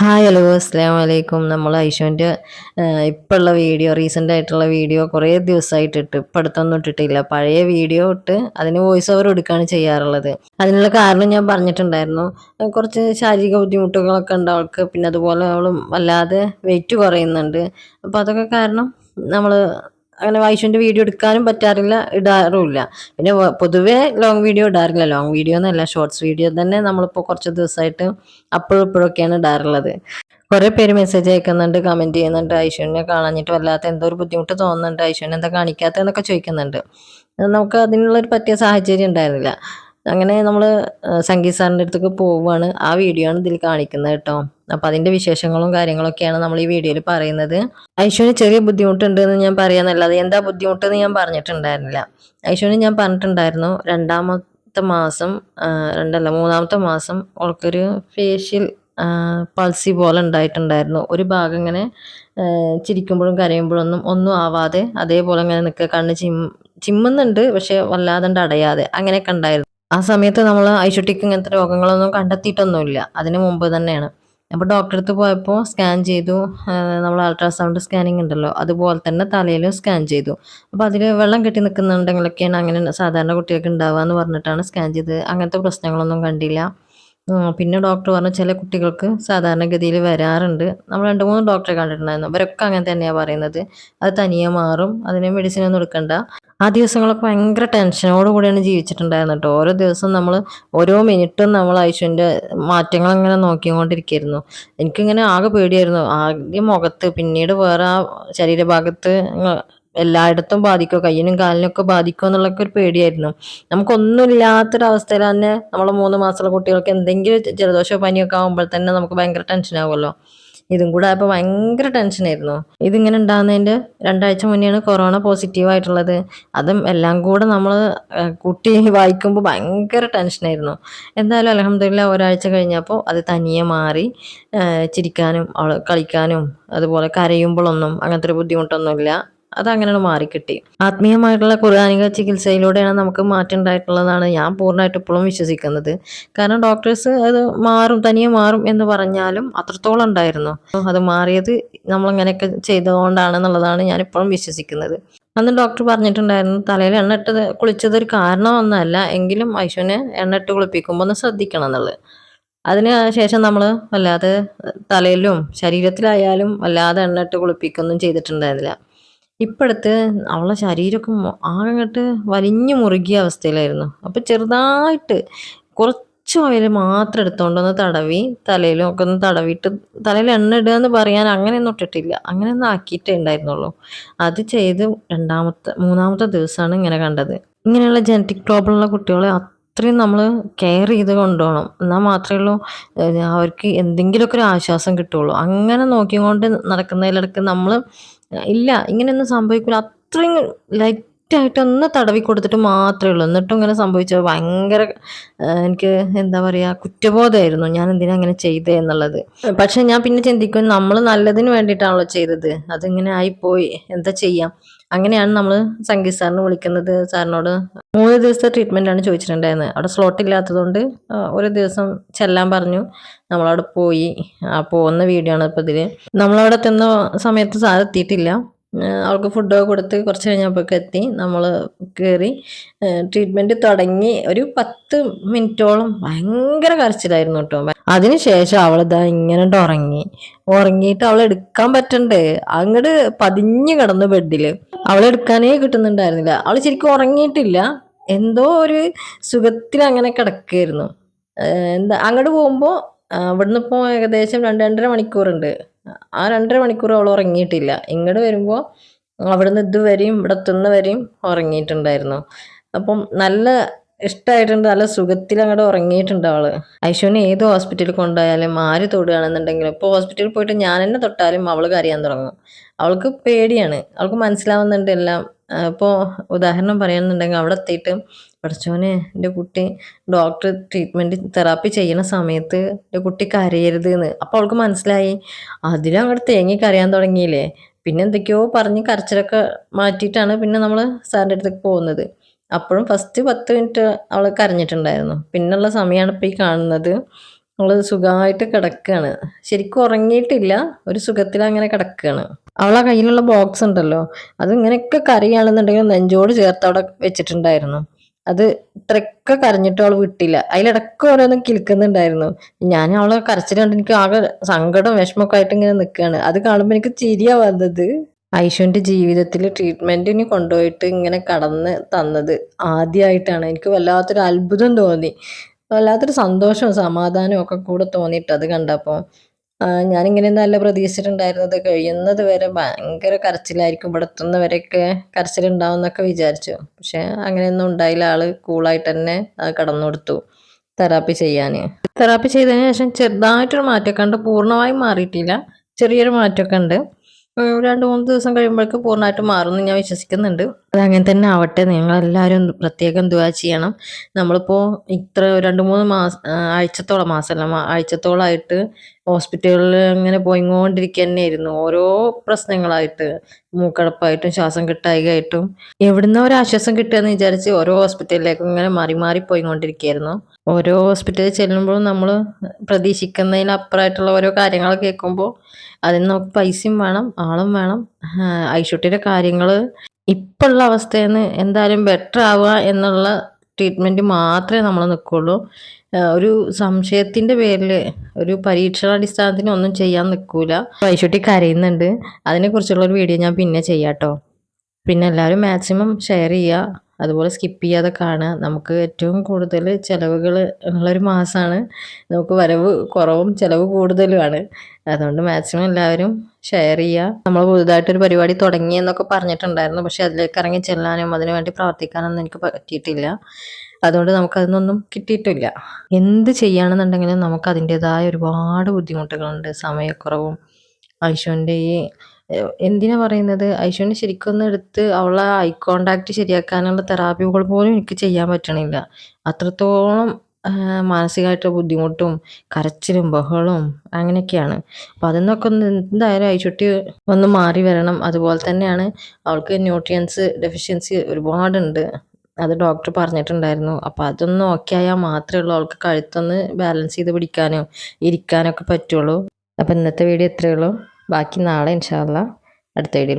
Hi hello അസ്സാം വലൈക്കും നമ്മൾ ഐഷോന്റെ ഇപ്പോൾ ഉള്ള വീഡിയോ റീസെന്റ് ആയിട്ടുള്ള വീഡിയോ കുറേ ദിവസമായിട്ട് ഇട്ട് ഇപ്പം അടുത്തൊന്നും ഇട്ടിട്ടില്ല. പഴയ വീഡിയോ ഇട്ട് അതിന് വോയിസ് ഓവർ എടുക്കുകയാണ് ചെയ്യാറുള്ളത്. അതിനുള്ള കാരണം ഞാൻ പറഞ്ഞിട്ടുണ്ടായിരുന്നു. കുറച്ച് ശാരീരിക ബുദ്ധിമുട്ടുകളൊക്കെ ഉണ്ട് അവൾക്ക് പിന്നെ അതുപോലെ അവളും വല്ലാതെ വെയിറ്റ് കുറയുന്നുണ്ട്. അപ്പോൾ അതൊക്കെ കാരണം നമ്മൾ അങ്ങനെ വൈഷുവിന്റെ വീഡിയോ എടുക്കാനും പറ്റാറില്ല ഇടാറുമില്ല. പിന്നെ പൊതുവേ ലോങ് വീഡിയോ ഇടാറില്ല. ലോങ് വീഡിയോ എന്നല്ല ഷോർട്സ് വീഡിയോ തന്നെ നമ്മളിപ്പോൾ കുറച്ച് ദിവസമായിട്ട് അപ്പോഴും ഇപ്പോഴൊക്കെയാണ് ഇടാറുള്ളത്. കുറേ പേര് മെസ്സേജ് അയക്കുന്നുണ്ട് കമന്റ് ചെയ്യുന്നുണ്ട്. ഐശ്വര്യനെ കാണാഞ്ഞിട്ട് വല്ലാത്ത എന്തോ ഒരു ബുദ്ധിമുട്ട് തോന്നുന്നുണ്ട്. ഐശ്വര്യൻ എന്താ കാണിക്കാത്തതെന്നൊക്കെ ചോദിക്കുന്നുണ്ട്. നമുക്ക് അതിനുള്ളൊരു പറ്റിയ സാഹചര്യം ഉണ്ടായിരുന്നില്ല. അങ്ങനെ നമ്മൾ സംഗീത് സാറിന്റെ അടുത്തേക്ക് പോവുകയാണ് ആ വീഡിയോ ആണ് ഇതിൽ കാണിക്കുന്നത് കേട്ടോ. അപ്പം അതിന്റെ വിശേഷങ്ങളും കാര്യങ്ങളൊക്കെയാണ് നമ്മൾ ഈ വീഡിയോയിൽ പറയുന്നത്. ഐശ്വര്യ ചെറിയ ബുദ്ധിമുട്ടുണ്ട് എന്ന് ഞാൻ പറയാന്നല്ലാതെ എന്താ ബുദ്ധിമുട്ടെന്ന് ഞാൻ പറഞ്ഞിട്ടുണ്ടായിരുന്നില്ല. ഐശ്വര്യ ഞാൻ പറഞ്ഞിട്ടുണ്ടായിരുന്നു രണ്ടാമത്തെ മാസം രണ്ടല്ല മൂന്നാമത്തെ മാസം അവൾക്കൊരു ഫേഷ്യൽ പൾസി പോലെ ഉണ്ടായിട്ടുണ്ടായിരുന്നു. ഒരു ഭാഗം ഇങ്ങനെ ചിരിക്കുമ്പോഴും കരയുമ്പോഴൊന്നും ഒന്നും ആവാതെ അതേപോലെ ഇങ്ങനെ നിൽക്കുക. കണ്ണ് ചിം ചിമ്മുന്നുണ്ട് പക്ഷെ വല്ലാതെ അടയാതെ അങ്ങനെയൊക്കെ ഉണ്ടായിരുന്നു. ആ സമയത്ത് നമ്മൾ ഐശുട്ടിക്ക് ഇങ്ങനത്തെ രോഗങ്ങളൊന്നും കണ്ടെത്തിയിട്ടൊന്നുമില്ല. അതിന് മുമ്പ് തന്നെയാണ്. അപ്പോൾ ഡോക്ടറെ അടുത്ത് പോയപ്പോൾ സ്കാൻ ചെയ്തു. നമ്മൾ അൾട്രാസൗണ്ട് സ്കാനിങ് ഉണ്ടല്ലോ. അതുപോലെ തന്നെ തലയിലും സ്കാൻ ചെയ്തു. അപ്പോൾ അതിൽ വെള്ളം കെട്ടി നിൽക്കുന്നുണ്ടെങ്കിലൊക്കെയാണ് അങ്ങനെ സാധാരണ കുട്ടികൾക്ക് ഉണ്ടാവുക എന്ന് പറഞ്ഞിട്ടാണ് സ്കാൻ ചെയ്തത്. അങ്ങനത്തെ പ്രശ്നങ്ങളൊന്നും കണ്ടില്ല. പിന്നെ ഡോക്ടർ പറഞ്ഞു ചില കുട്ടികൾക്ക് സാധാരണഗതിയിൽ വരാറുണ്ട്. നമ്മൾ രണ്ട് മൂന്ന് ഡോക്ടറെ കണ്ടിട്ടുണ്ടായിരുന്നു. അവരൊക്കെ അങ്ങനെ തന്നെയാണ് പറയുന്നത്. അത് തനിയെ മാറും അതിന് മെഡിസിൻ ഒന്നും എടുക്കണ്ട. ആ ദിവസങ്ങളൊക്കെ ഭയങ്കര ടെൻഷനോട് കൂടിയാണ് ജീവിച്ചിട്ടുണ്ടായിരുന്നത് കേട്ടോ. ഓരോ ദിവസവും നമ്മൾ ഓരോ മിനിറ്റും നമ്മൾ ഐശുവിന്റെ മാറ്റങ്ങൾ അങ്ങനെ നോക്കിക്കൊണ്ടിരിക്കുകയായിരുന്നു എനിക്കിങ്ങനെ ആകെ പേടിയായിരുന്നു. ആദ്യം മുഖത്ത് പിന്നീട് വേറെ ആ ശരീരഭാഗത്ത് എല്ലായിടത്തും ബാധിക്കോ? കയ്യിനും കാലിനൊക്കെ ബാധിക്കോ എന്നുള്ളൊക്കെ ഒരു പേടിയായിരുന്നു. നമുക്കൊന്നും ഇല്ലാത്തൊരവസ്ഥയിൽ തന്നെ നമ്മളെ മൂന്ന് മാസമുള്ള കുട്ടികൾക്ക് എന്തെങ്കിലും ജലദോഷ പനിയൊക്കെ ആകുമ്പോൾ തന്നെ നമുക്ക് ഭയങ്കര ടെൻഷൻ ആവുമല്ലോ. ഇതും കൂടെ ആയപ്പോൾ ഭയങ്കര ടെൻഷനായിരുന്നു ഇതിങ്ങനെ ഉണ്ടാകുന്നതിന്റെ രണ്ടാഴ്ച മുന്നെയാണ് കൊറോണ പോസിറ്റീവ് ആയിട്ടുള്ളത്. അതും എല്ലാം കൂടെ നമ്മൾ കുട്ടി വായിക്കുമ്പോൾ ഭയങ്കര ടെൻഷനായിരുന്നു എന്തായാലും അലഹമില്ല ഒരാഴ്ച കഴിഞ്ഞപ്പോൾ അത് തനിയെ മാറി ചിരിക്കാനും കളിക്കാനും അതുപോലെ കരയുമ്പോഴൊന്നും അങ്ങനത്തെ ഒരു ബുദ്ധിമുട്ടൊന്നുമില്ല. അതങ്ങനെ മാറിക്കിട്ടി. ആത്മീയമായിട്ടുള്ള കുറാനിക ചികിത്സയിലൂടെയാണ് നമുക്ക് മാറ്റം ഉണ്ടായിട്ടുള്ളതാണ്. ഞാൻ പൂർണമായിട്ട് ഇപ്പോഴും വിശ്വസിക്കുന്നത്. കാരണം ഡോക്ടേഴ്സ് അത് മാറും തനിയെ മാറും എന്ന് പറഞ്ഞാലും അത്രത്തോളം ഉണ്ടായിരുന്നു. അത് മാറിയത് നമ്മളിങ്ങനെയൊക്കെ ചെയ്തുകൊണ്ടാണെന്നുള്ളതാണ് ഞാൻ ഇപ്പോഴും വിശ്വസിക്കുന്നത്. അന്ന് ഡോക്ടർ പറഞ്ഞിട്ടുണ്ടായിരുന്നു തലയിൽ എണ്ണ കുളിച്ചത് ഒരു കാരണമൊന്നുമല്ല. എങ്കിലും ഐശുവിനെ എണ്ണ ഇട്ട് കുളിപ്പിക്കുമ്പോൾ ഒന്ന് ശ്രദ്ധിക്കണം എന്നുള്ളത്. അതിന് ശേഷം നമ്മൾ വല്ലാതെ തലയിലും ശരീരത്തിലായാലും വല്ലാതെ എണ്ണ ഇട്ട് കുളിപ്പിക്കൊന്നും ചെയ്തിട്ടുണ്ടായിരുന്നില്ല. ഇപ്പോഴത്തെ അവളെ ശരീരമൊക്കെ ആകെ അങ്ങോട്ട് വലിഞ്ഞു മുറുകിയ അവസ്ഥയിലായിരുന്നു. അപ്പോൾ ചെറുതായിട്ട് കുറച്ച് ഓയിൽ മാത്രം എടുത്തുകൊണ്ട് ഒന്ന് തടവി തലയിലും ഒക്കെ ഒന്ന് തടവിയിട്ട് തലയിൽ എണ്ണ ഇടുക എന്ന് പറയാൻ അങ്ങനെയൊന്നും ഇട്ടിട്ടില്ല. അങ്ങനെയൊന്നും ആക്കിയിട്ടേ ഉണ്ടായിരുന്നുള്ളൂ. അത് ചെയ്ത് രണ്ടാമത്തെ മൂന്നാമത്തെ ദിവസമാണ് ഇങ്ങനെ കണ്ടത്. ഇങ്ങനെയുള്ള ജനറ്റിക് പ്രോബ്ലം ഉള്ള കുട്ടികളെ അത്രയും നമ്മൾ കെയർ ചെയ്ത് കൊണ്ടുപോകണം എന്നാൽ മാത്രമേ ഉള്ളൂ അവർക്ക് എന്തെങ്കിലുമൊക്കെ ഒരു ആശ്വാസം കിട്ടുള്ളൂ അങ്ങനെ നോക്കിക്കൊണ്ട് നടക്കുന്നതിലിടക്ക് നമ്മൾ ഇല്ല ഇങ്ങനെയൊന്നും സംഭവിക്കില്ല അത്രയും ലൈറ്റായിട്ട് ഒന്ന് തടവി കൊടുത്തിട്ട് മാത്രമേ ഉള്ളൂ. എന്നിട്ടും ഇങ്ങനെ സംഭവിച്ചത് ഭയങ്കര എനിക്ക് എന്താ പറയുക കുറ്റബോധമായിരുന്നു. ഞാൻ എന്തിനാ അങ്ങനെ ചെയ്തേ എന്നുള്ളത്. പക്ഷെ ഞാൻ പിന്നെ ചിന്തിക്കും നമ്മൾ നല്ലതിന് വേണ്ടിയിട്ടാണല്ലോ ചെയ്തത്. അതിങ്ങനെ ആയിപ്പോയി. എന്താ ചെയ്യാം? അങ്ങനെയാണ് നമ്മൾ സംഗീത് സാറിന് വിളിക്കുന്നത്. സാറിനോട് മൂന്ന് ദിവസത്തെ ട്രീറ്റ്മെന്റ് ആണ് ചോദിച്ചിട്ടുണ്ടായിരുന്നത് അവിടെ സ്ലോട്ട് ഇല്ലാത്തതുകൊണ്ട് ഒരു ദിവസം ചെല്ലാൻ പറഞ്ഞു. നമ്മളവിടെ പോയി. പോകുന്ന വീഡിയോ ആണ് ഇപ്പോൾ ഇതിൽ നമ്മളവിടെ എത്തുന്ന സമയത്ത് സാർ എത്തിയിട്ടില്ല. അവൾക്ക് ഫുഡൊക്കെ കൊടുത്ത് കുറച്ച് കഴിഞ്ഞപ്പോഴൊക്കെ എത്തി. നമ്മൾ കയറി ട്രീറ്റ്മെന്റ് തുടങ്ങി ഒരു പത്ത് മിനിറ്റോളം ഭയങ്കര കരച്ചിലായിരുന്നു കേട്ടോ. അതിനുശേഷം അവളിതാ ഇങ്ങനെ ണ്ട് ഉറങ്ങി. ഉറങ്ങിയിട്ട് അവളെ എടുക്കാൻ പറ്റണ്ടേ. അങ്ങോട്ട് പതിഞ്ഞു കിടന്നു ബെഡിൽ അവളെ എടുക്കാനേ കിട്ടുന്നുണ്ടായിരുന്നില്ല. അവൾ ശരിക്കും ഉറങ്ങിയിട്ടില്ല. എന്തോ ഒരു സുഖത്തിൽ അങ്ങനെ കിടക്കുകയായിരുന്നു എന്താ അങ്ങോട്ട് പോകുമ്പോൾ ഇവിടുന്ന് ഇപ്പോൾ ഏകദേശം രണ്ട് രണ്ടര മണിക്കൂറുണ്ട്. ആ രണ്ടര മണിക്കൂർ അവൾ ഉറങ്ങിയിട്ടില്ല. ഇങ്ങോട്ട് വരുമ്പോൾ അവിടുന്ന് ഇതുവരെയും ഇവിടെ വരെയും ഉറങ്ങിയിട്ടുണ്ടായിരുന്നു. അപ്പം നല്ല ഇഷ്ടമായിട്ടുണ്ട് നല്ല സുഖത്തിൽ അങ്ങോട്ട് ഉറങ്ങിയിട്ടുണ്ട് അവൾ ഐശുവിനെ ഏത് ഹോസ്പിറ്റലിൽ കൊണ്ടുപോയാലും ആര് തൊടുകയാണെന്നുണ്ടെങ്കിലും ഇപ്പോൾ ഹോസ്പിറ്റലിൽ പോയിട്ട് ഞാൻ തന്നെ തൊട്ടാലും അവൾ കരയാൻ തുടങ്ങും. അവൾക്ക് പേടിയാണ്. അവൾക്ക് മനസ്സിലാവുന്നുണ്ട് എല്ലാം. ഇപ്പോൾ ഉദാഹരണം പറയുന്നുണ്ടെങ്കിൽ അവിടെ എത്തിയിട്ട് പഠിച്ചോനെ. എന്റെ കുട്ടി ഡോക്ടർ ട്രീറ്റ്മെന്റ് തെറാപ്പി ചെയ്യുന്ന സമയത്ത് എന്റെ കുട്ടി കരയരുത് എന്ന് അപ്പോൾ അവൾക്ക് മനസ്സിലായി അതിലും അങ്ങോട്ട് തേങ്ങി കരയാൻ തുടങ്ങിയില്ലേ? പിന്നെ എന്തൊക്കെയോ പറഞ്ഞ് കരച്ചിലൊക്കെ മാറ്റിയിട്ടാണ് പിന്നെ നമ്മൾ സാറിന്റെ അടുത്തേക്ക് പോകുന്നത്. അപ്പോഴും ഫസ്റ്റ് പത്ത് മിനിറ്റ് അവൾ കരഞ്ഞിട്ടുണ്ടായിരുന്നു. പിന്നുള്ള സമയമാണ് ഇപ്പോൾ ഈ കാണുന്നത്. നമ്മൾ സുഖമായിട്ട് കിടക്കുകയാണ് ശരിക്കും ഉറങ്ങിയിട്ടില്ല ഒരു സുഖത്തിൽ അങ്ങനെ കിടക്കുകയാണ് അവളെ കയ്യിലുള്ള ബോക്സ് ഉണ്ടല്ലോ അത് ഇങ്ങനെയൊക്കെ കരയാണെന്നുണ്ടെങ്കിൽ നെഞ്ചോട് ചേർത്ത് അവിടെ വെച്ചിട്ടുണ്ടായിരുന്നു. അത് ഇത്രയൊക്കെ കരഞ്ഞിട്ട് അവൾ വിട്ടില്ല. അതിലിടക്ക് ഓരോന്നും കിളിക്കുന്നുണ്ടായിരുന്നു. ഞാൻ അവളെ കരച്ചിട്ടുണ്ട് എനിക്ക് ആകെ സങ്കടം വിഷമൊക്കെ ആയിട്ട് ഇങ്ങനെ നിൽക്കുകയാണ് അത് കാണുമ്പോൾ എനിക്ക് ചിരിയാ വന്നത് ഐഷുവിന്റെ ജീവിതത്തിൽ ട്രീറ്റ്മെന്റിന് കൊണ്ടുപോയിട്ട് ഇങ്ങനെ കടന്ന് തന്നത് ആദ്യമായിട്ടാണ് എനിക്ക് വല്ലാത്തൊരു അത്ഭുതം തോന്നി. വല്ലാത്തൊരു സന്തോഷവും സമാധാനവും ഒക്കെ കൂടെ തോന്നിയിട്ട് അത് കണ്ടപ്പോൾ ഞാനിങ്ങനെയൊന്നും നല്ല പ്രതീക്ഷിച്ചിട്ടുണ്ടായിരുന്നത് കഴിയുന്നത് വരെ ഭയങ്കര കരച്ചിലായിരിക്കും ഇവിടെ എത്തുന്നവരെയൊക്കെ കരച്ചിലുണ്ടാവും എന്നൊക്കെ വിചാരിച്ചു. പക്ഷെ അങ്ങനെയൊന്നും ഉണ്ടായില്ല. ആൾ കൂളായിട്ട് തന്നെ കടന്നു കൊടുത്തു തെറാപ്പി ചെയ്യാൻ. തെറാപ്പി ചെയ്തതിന് ശേഷം ചെറുതായിട്ടൊരു മാറ്റമൊക്കെ ഉണ്ട്. പൂർണമായും മാറിയിട്ടില്ല. ചെറിയൊരു മാറ്റമൊക്കെ ഉണ്ട്. രണ്ട് മൂന്ന് ദിവസം കഴിയുമ്പോഴേക്ക് പൂർണമായിട്ട് മാറുമെന്ന് ഞാൻ വിശ്വസിക്കുന്നുണ്ട്. അത് അങ്ങനെ തന്നെ ആവട്ടെ. നിങ്ങളെല്ലാവരും പ്രത്യേകം ദുവാ ചെയ്യണം. നമ്മളിപ്പോൾ ഇത്ര രണ്ട് മൂന്ന് മാസം ആഴ്ചത്തോളം മാസമല്ല ആഴ്ചത്തോളമായിട്ട് ഹോസ്പിറ്റലുകളിൽ ഇങ്ങനെ പോയിക്കൊണ്ടിരിക്കുക തന്നെയായിരുന്നു ഓരോ പ്രശ്നങ്ങളായിട്ട് മൂക്കടപ്പായിട്ടും ശ്വാസം കിട്ടായികയായിട്ടും. എവിടുന്ന ഒരു ആശ്വാസം കിട്ടുകയെന്ന് വിചാരിച്ച് ഓരോ ഹോസ്പിറ്റലിലേക്കും ഇങ്ങനെ മാറി മാറി പോയിക്കൊണ്ടിരിക്കുകയായിരുന്നു ഓരോ ഹോസ്പിറ്റലിൽ ചെല്ലുമ്പോഴും നമ്മൾ പ്രതീക്ഷിക്കുന്നതിനപ്പുറമായിട്ടുള്ള ഓരോ കാര്യങ്ങൾ കേൾക്കുമ്പോൾ അതിന് നമുക്ക് പൈസയും വേണം ആളും വേണം. ഐഷുട്ടിയുടെ കാര്യങ്ങൾ ഇപ്പോഴുള്ള അവസ്ഥയിൽ നിന്ന് എന്തായാലും ബെറ്റർ ആവുക എന്നുള്ള ട്രീറ്റ്മെന്റ് മാത്രമേ നമ്മൾ നിൽക്കുള്ളൂ ഒരു സംശയത്തിന്റെ പേരിൽ ഒരു പരീക്ഷണാടിസ്ഥാനത്തിന് ഒന്നും ചെയ്യാൻ നിൽക്കൂല വൈശുട്ടി കരയുന്നുണ്ട്. അതിനെക്കുറിച്ചുള്ള ഒരു വീഡിയോ ഞാൻ പിന്നെ ചെയ്യാം കേട്ടോ പിന്നെ എല്ലാവരും മാക്സിമം ഷെയർ ചെയ്യുക. അതുപോലെ സ്കിപ്പ് ചെയ്യാതെ കാണുക. നമുക്ക് ഏറ്റവും കൂടുതൽ ചിലവുകൾ ഉള്ളൊരു മാസമാണ് നമുക്ക് വരവ് കുറവും ചിലവ് കൂടുതലുമാണ്. അതുകൊണ്ട് മാക്സിമം എല്ലാവരും ഷെയർ ചെയ്യുക. നമ്മൾ പുതുതായിട്ടൊരു പരിപാടി തുടങ്ങി എന്നൊക്കെ പറഞ്ഞിട്ടുണ്ടായിരുന്നു. പക്ഷെ അതിലേക്ക് ഇറങ്ങി ചെല്ലാനും അതിനുവേണ്ടി പ്രവർത്തിക്കാനൊന്നും എനിക്ക് പറ്റിയിട്ടില്ല. അതുകൊണ്ട് നമുക്കതിനൊന്നും കിട്ടിയിട്ടില്ല. എന്ത് ചെയ്യുകയാണെന്നുണ്ടെങ്കിലും നമുക്ക് അതിന്റെതായ ഒരുപാട് ബുദ്ധിമുട്ടുകളുണ്ട്. സമയക്കുറവും ഐശുവിന്റെ ഈ എന്തിനാ പറയുന്നത്? ഐശുവിനെ ശരിക്കൊന്ന് എടുത്ത് അവളെ ഐ കോണ്ടാക്ട് ശരിയാക്കാനുള്ള തെറാപ്പികൾ പോലും എനിക്ക് ചെയ്യാൻ പറ്റണില്ല. അത്രത്തോളം മാനസികമായിട്ട് ബുദ്ധിമുട്ടും കരച്ചിലും ബഹളവും അങ്ങനെയൊക്കെയാണ്. അപ്പം അതെന്നൊക്കെ ഒന്ന് എന്തായാലും ഐശുട്ടി ഒന്ന് മാറി വരണം. അതുപോലെ തന്നെയാണ് അവൾക്ക് ന്യൂട്രിയൻസ് ഡെഫിഷ്യൻസി ഒരുപാടുണ്ട്. അത് ഡോക്ടർ പറഞ്ഞിട്ടുണ്ടായിരുന്നു. അപ്പോൾ അതൊന്ന് ഓക്കെ ആയാൽ മാത്രമേ ഉള്ളൂ അവൾക്ക് കഴുത്തൊന്ന് ബാലൻസ് ചെയ്ത് പിടിക്കാനോ ഇരിക്കാനൊക്കെ പറ്റുള്ളൂ. അപ്പം ഇന്നത്തെ വീഡിയോ ഇത്രയേ ഉള്ളൂ. ബാക്കി നാളെ ഇൻഷാല്ല അടുത്ത വീഡിയോയിൽ